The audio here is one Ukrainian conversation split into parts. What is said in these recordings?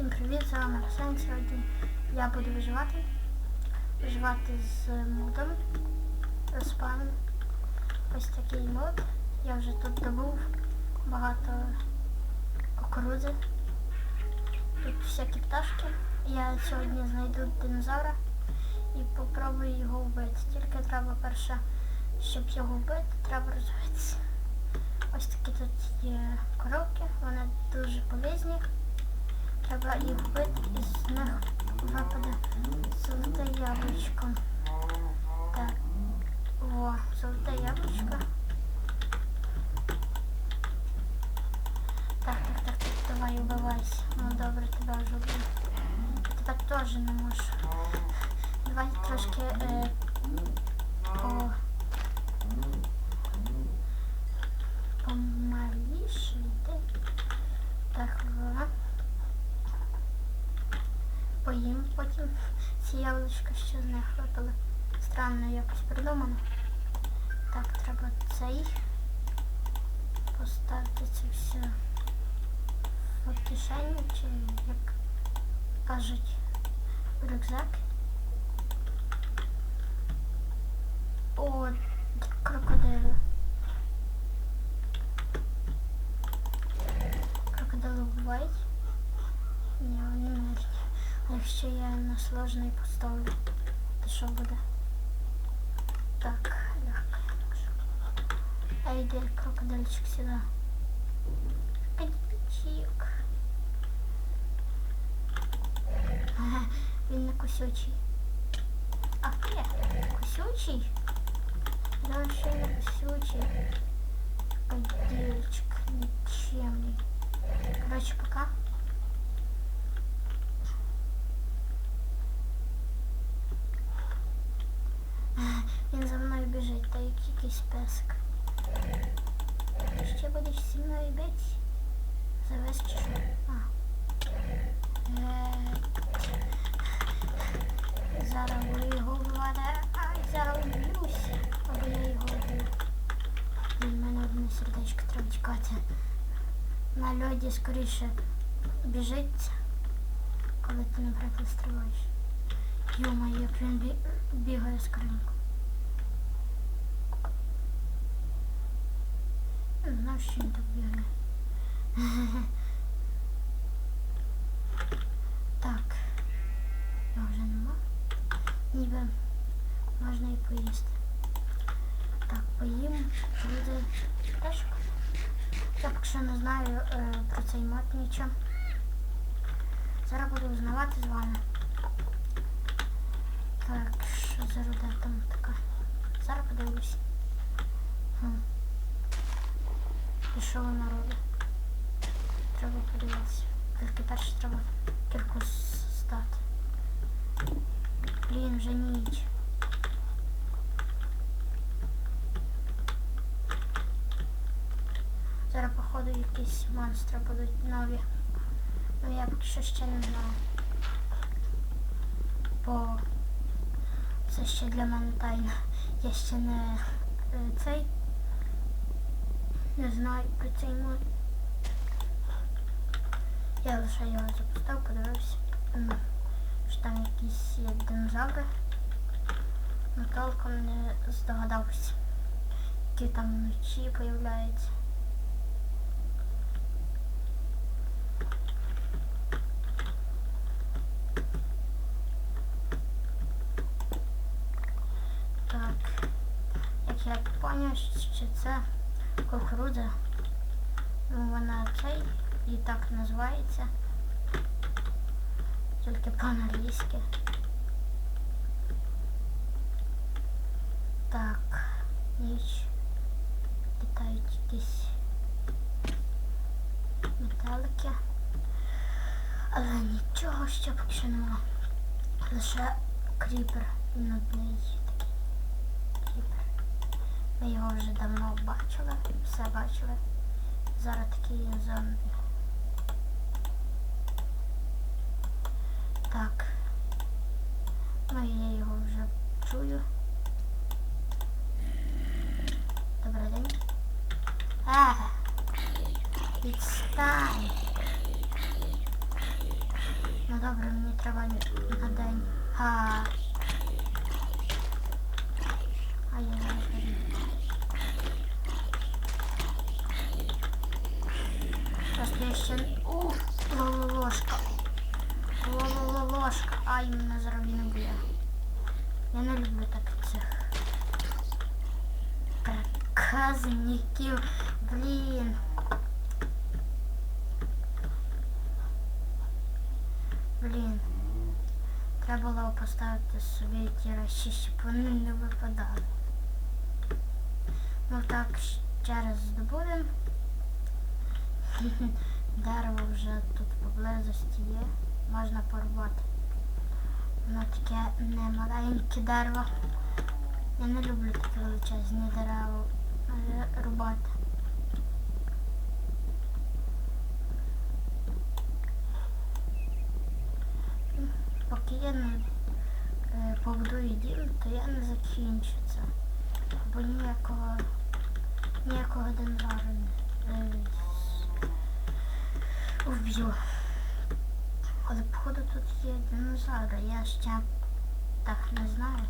Всім привіт, з вами Арсен. Сьогодні я буду виживати. Виживати з модом. З паном. Ось такий мод. Я вже тут добув багато кукурудзи. Тут всякі пташки. Я сьогодні знайду динозавра і попробую його вбити. Тільки треба перше, щоб його вбити, треба розвитися. Ось такі тут є коробки, вони дуже полезні. Треба їх вбити і з них випаде золоте яблучко. Так. О, золоте яблучко. Так, так, так, так, давай убивайся. Ну добре, тебе вже вбив. Тебе теж не можу. Давай трошки е, по... помаліше йди. Так, ва. Поїм потім ці яблучка, що з них випали. Странно якось придумано. Так, треба цей поставити це все в кишеню, чи як кажуть, в рюкзак. О. Крокодили якщо я на сложний поставлю, то що буде? Так, легко. А йди крокодильчик сюди. Крокодильчик. Ага, він не кусючий. А є, кусючий? Да, ще не кусючий. Крокодильчик нічемний. Короче, пока. Завез чи що? А. Е, Зараз ви його вбивати. Ай, зараз вб'юсь. Або я його вб'ю. В мене одне сердечко треба чекати. На льоді скоріше біжить, коли ти, наприклад, стрибаєш. Йо-моє, прям бі... бігає скриньку. Не знаю, що він так бігає. Так. Його вже нема. Ніби можна і поїсти. Так, поїм, буде пташка. Я поки що не знаю е, про цей мод нічого. Зараз буду узнавати з вами. Так, що за руда там така? Зараз подивлюсь. Хм. І що вона робить? Треба подивитися. Тільки перше треба кільку стати. Блін, вже ніч. Зараз, походу, якісь монстри будуть нові. Ну я поки що ще не знаю. Бо це ще для мене тайна. Я ще не е, цей не знаю про цей мод. Я лише його запустив, подивився. Що там якісь динозаври. Ну толком не здогадався. Які там вночі появляються. Так, як я поняв, що це кукурудза. Ну, вона цей і так називається. Тільки по-англійськи. Так, ніч. Літають якісь метелики. Але нічого ще поки що нема. Лише кріпер нудний такий. Кріпер. Ми його вже давно бачили, все бачили. Зараз такий зомбі. Так. Ну я його вже чую. Добрий день. Е! Відстань! добре, мені треба на день. А. А я зараз. візьму. Зараз я ще... Ух, ложка. Ложка. Мене зараз він уб'є. Я не люблю так цих проказників. Блін. Блін. Треба було поставити собі ті раші, щоб вони не випадали. Ну так, ще раз здобудемо. Дерево вже тут поблизості є. Можна порвати. Воно таке не маленьке дерево. Я не люблю такі величезні дерева рубати. Поки я не е, побудую дім, то я не закінчу це. Бо ніякого ніякого динозавра не вб'ю. Але походу тут є динозаври, я ще так не знаю.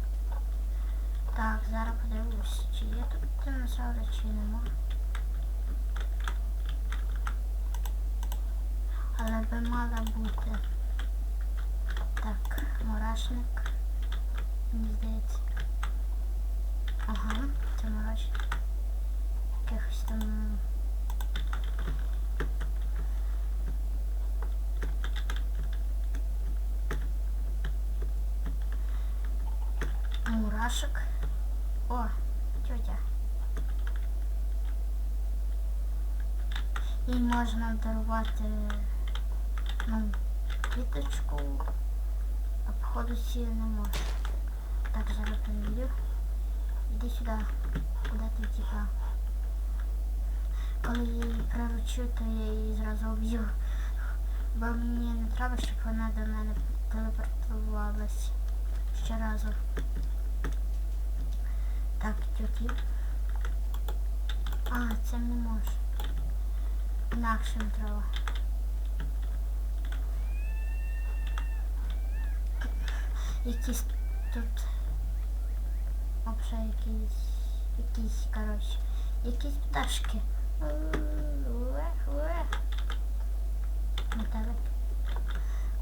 Так, зараз подивлюсь, чи є тут динозаври, чи нема. Але би мала бути. Так, мурашник. Мені здається. Ага, це мурашник. Якихось там. Мурашек. О, тетя. Їй можна дарувати ну, квіточку, а походу сі не може. Так, зараз перевірю. Іди сюди. Куди ти втікла? Коли приручу, то я її зразу об'ю. Бо мені не треба, щоб вона до мене телепортувалась ще разу. Так, тюки. А, це не може. Інакшим треба. Якісь тут вообще якісь якісь, коротше, якісь пташки.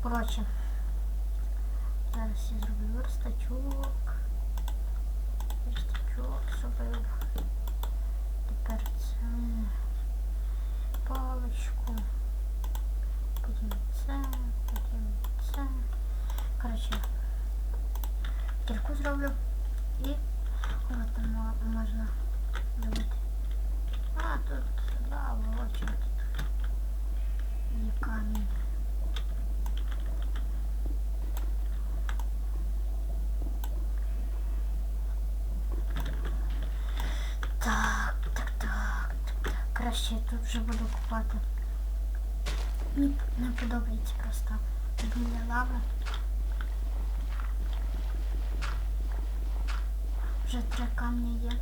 Коротше. Зараз я зроблю верстачок. Верстачок зробив. Тепер це паличку. Потім це, потім це. Коротше, кірку зроблю і от там мо- можна зробити. А, тут лава, очі тут. І камінь. Так, так, так, так, так. Краще тут вже буду купати. Мені не подобається просто біля лави. Вже три камні є.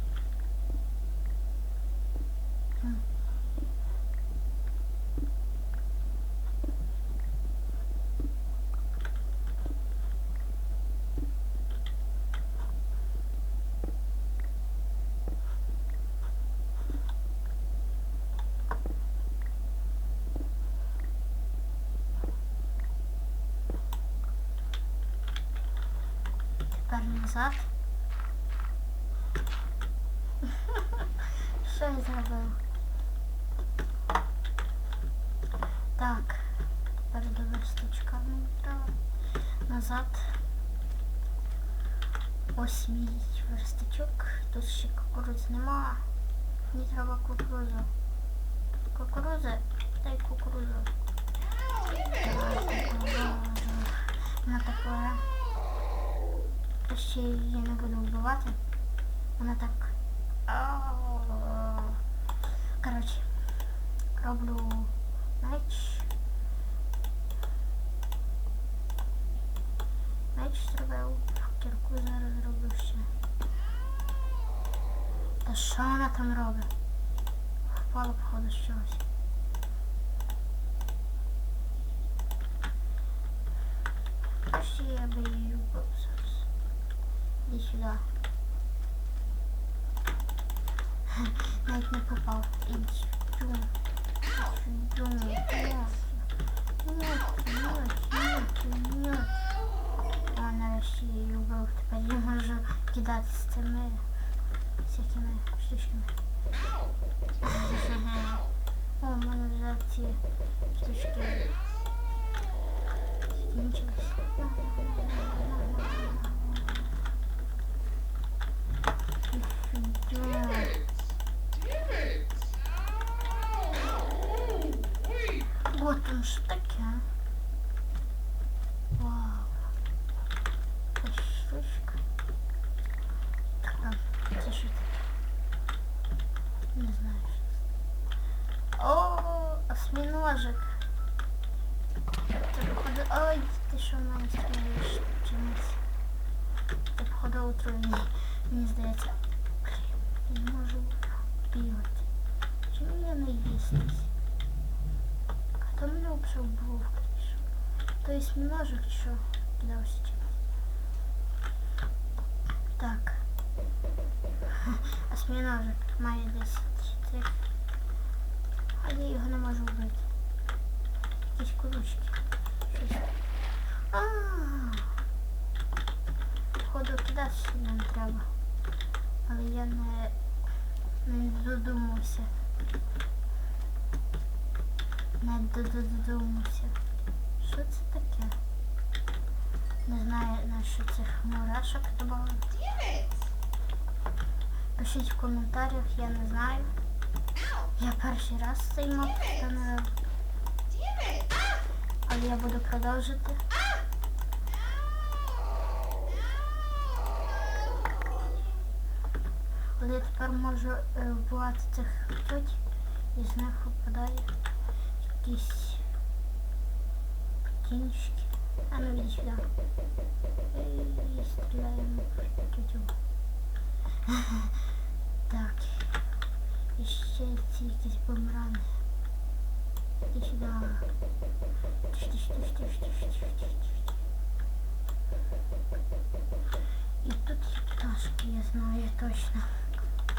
М. Тепер назад. Що я зробив? Так, тепер до верстачка мені треба. Назад. Ось мій верстачок. Тут ще кукурудз нема. Мені треба кукурузу. Кукуруза, дай кукурузу. Давай кукурузу. Вона така. Я ще її не буду вбивати. Вона так. Коротше, роблю меч. Меч зробив. Кірку зараз зроблю ще. Та що вона там робить? Впала, походу, з чогось. Нарешті я би. Іди сюди. Навіть не попав. Іди сюди. Іди сюди. Нет, нет, нет, нет. А нарешті я її вбив. Тепер я можу кидати з цими всякими штучками. О, в мене вже ці штучки закінчились. Фігня. Вот там що таке? Вау. Це штучка. Так, це що таке? Не знаю, що це. О, осьминожик. Це походу... Ой, ти що в мене стріляєш чимось? Це походу отруєння. Мені здається. Блін, я не можу бігати. Чому я не їстись? А то мене обшив був, конечно. Есть множик що кидався. Так. Осьминожик має десь цих. А я його не можу вбити. Якісь колючки. Щось. А. Походу кидатися нам треба. Але я не, не додумався. Не додумався. Що це таке? Не знаю, на що цих мурашок добавили. Пишіть в коментарях, я не знаю. Я перший раз цей мод встановив, але я буду продовжити. Але я тепер можу е, вбивати цих тьоть, і з них випадає якісь птінчики. А ну іди сюди. І стріляємо в тютю. Так. І ще ці якісь бумеранги. Іди сюди. Тиш, тиш, тиш, тиш, тиш, тиш, тиш, тиш. І тут пташки, я знаю точно.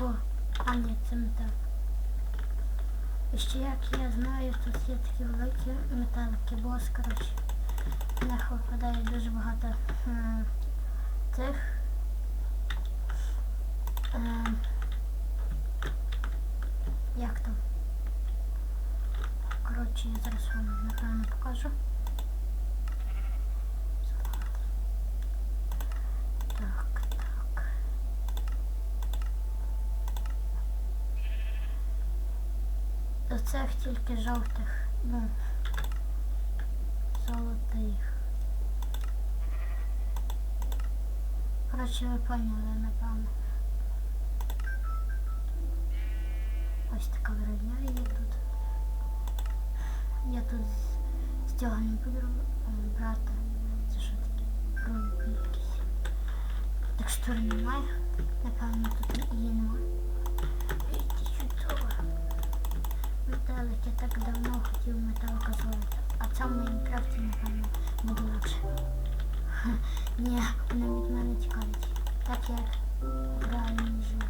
О, а це метал. Ще як я знаю, тут є такі великі металики, бос, коротше. В них випадає дуже багато цих. Е, як там? Коротше, я зараз вам напевно покажу. Так, так. До цих тільки жовтих, ну, золотих. Коротше, ви поняли, напевно. Ось така броня є тут. Я тут не буду е, брати. Це що таке? Рубі якісь. Текстури немає. Напевно, тут її немає. Ідіть сюди. Металик, я так давно хотів металика зловити. А в Майнкрафті, напевно, буде. Ха, Ні, вони від мене тікають. Так як тебе вб'ю.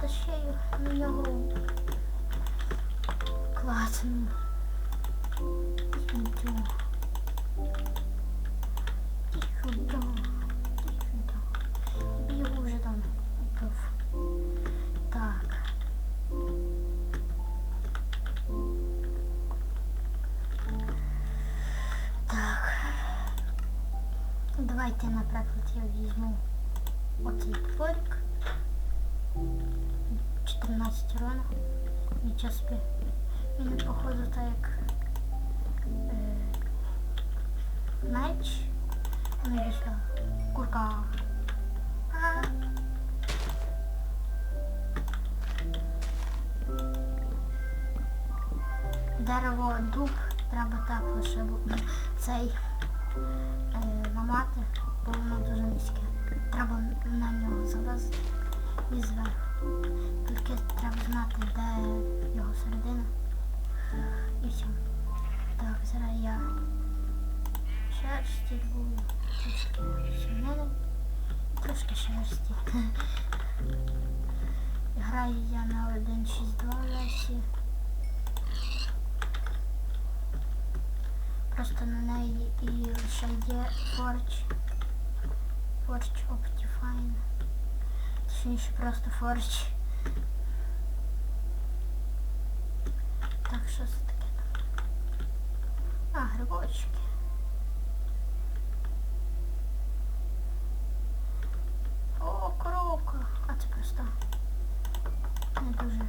Та ще й на нього класно. Іди. Давайте, наприклад, я візьму оцей творик. 14 урона. Нічого собі. Він походу так як е, меч. І що? Курка. Дерево, дуб, треба так лише цей е, ламати, треба на нього залазити і зверху. Тільки треба знати, де його середина. І все. Так, зараз я шерсті буду. Трошки шинели. Трошки шерсті. Граю я на 1.6.2 версі. Просто на неї і ще є форч. Forge Optifine. Точніше просто Forge. Так, що це таке? А, грибочки. О, коровка. А це просто. Не дуже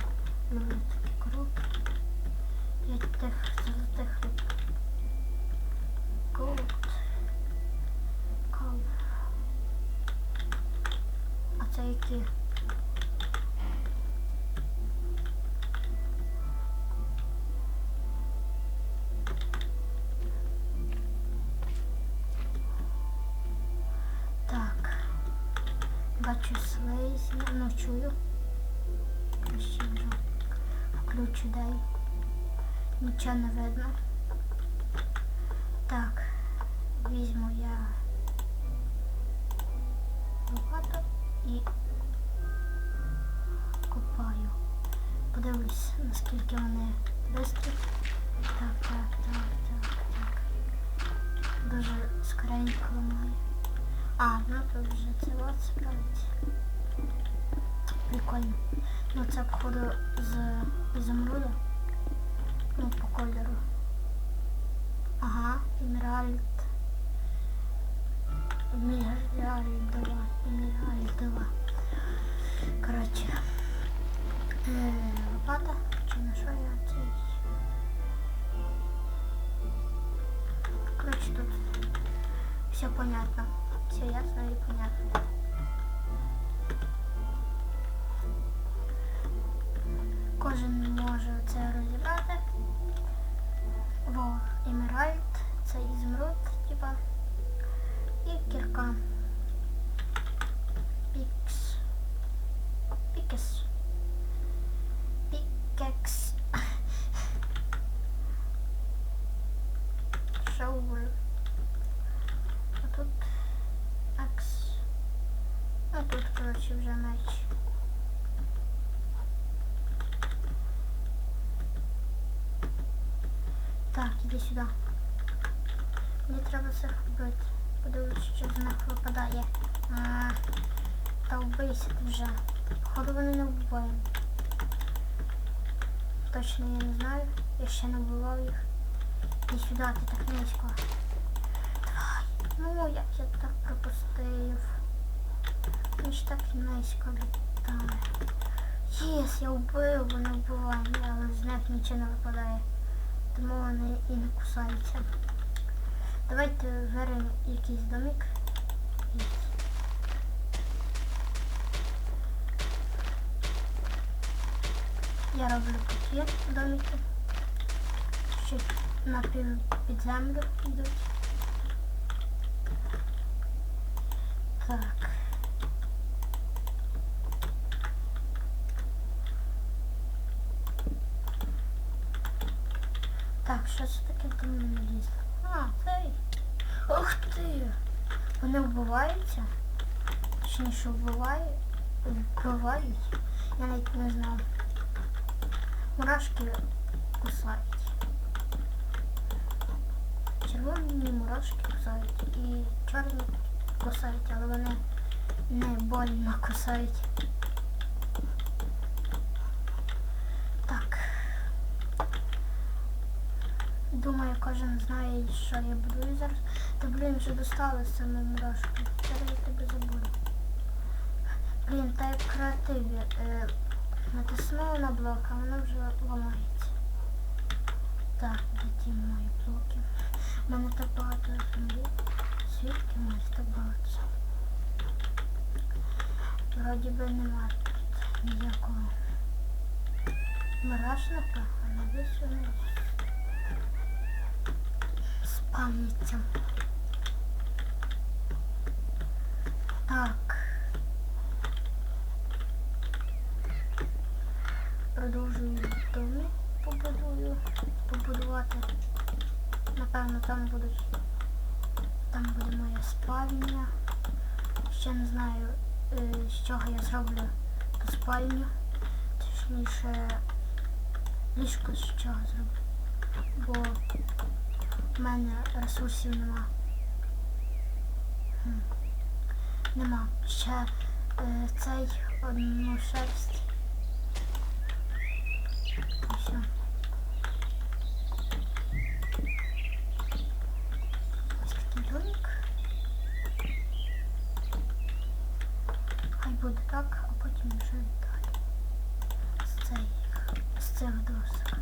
люблю такі коровки. Я тих золотих риб. Gold. Cow. А? Так. Бачу слизь, ну чую. Ще вже включу дай. Нічого не видно. Так, візьму я лопату і копаю. Подивлюсь, наскільки вони бистрі. Так, так, так, так, так. Дуже скоренько ламаю. А, ну тут вже це от справиться. Прикольно. Ну це походу з ізумруда. Ну, по кольору. Ага, емеральд. Емеральдова. Емеральдова. Коротше. Лопата. Чи на що я цей? Коротше, тут все понятно. Все ясно и понятно. Коротше, вже меч. Так, іди сюди. Мені треба цих вбити. Подивлюсь, що з них випадає. А, та вбийся ти вже. Походу вони не вбиваємо. Точно я не знаю. Я ще не вбивав їх. Іди сюди, ти так низько. Ну, як я так пропустив. Ж так низько літає. Єс, я вбив, вони вбивають, але з них нічого не випадає. Тому вони і не кусаються. Давайте виримо якийсь домик. Я роблю такі домики. Що напів під землю йдуть. Так. Що це таке мене? А, цей. Ух ти! Вони вбиваються? Точніше вбивають. Вбивають. Я навіть не знав. Мурашки кусають. Червоні мурашки кусають і чорні кусають, але вони не больно кусають. Так. Знає, що я буду зараз. Та блін, вже достали саме мурашки. Зараз я тебе забуду. Блін, та як в креативі. Е, натиснула на блок, а воно вже ламається. Так, де мої блоки? У мене так багато землі. Звідки в так багато? Вроді би нема тут ніякого мурашника, а навіщо вони спавняться. Так. Продовжую доми побудую, побудувати. Напевно, там будуть Там буде моє спальня. Ще не знаю, е, з чого я зроблю ту спальню. Точніше, ліжко з чого зроблю. Бо в мене ресурсів нема. Хм. Нема. Ще е, цей одну шерсть. І все. Ось такий домик. Хай буде так, а потім вже далі. З цих, з цих досок.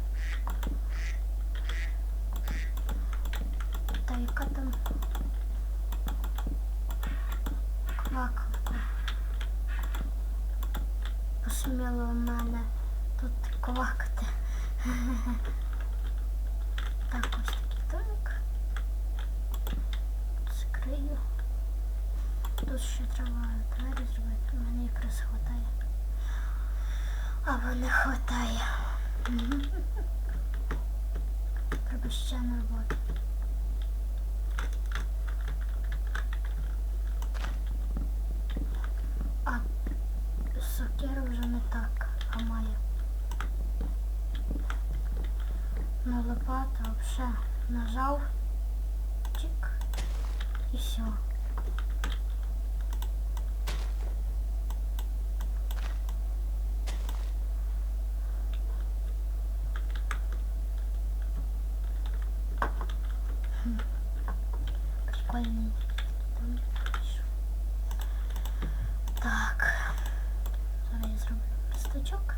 Та яка там квакалка. Посміло в мене тут квакати. Так, ось такий домик. Закрию. Тут ще треба двері зробити. У мене якраз хватає. Або не хватає. Треба ще на роботу. А сокира вже не так ламає. На лопата вже нажав. Чик. І все. Прикольний. Там пишу. Так. Зараз я зроблю листочок.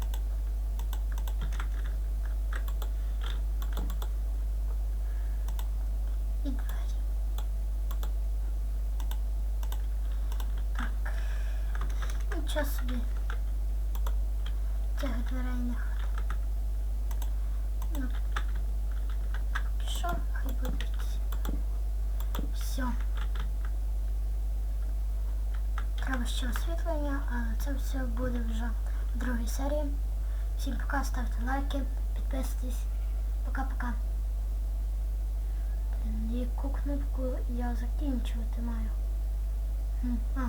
І двері. Так. Нічого собі. Цих дверей не хватить. Ну, що, хай будуть. Все. Треба ще освітлення, але це все буде вже в другій серії. Всім пока, ставте лайки, підписуйтесь. Пока-пока. Яку кнопку я закінчувати маю? А,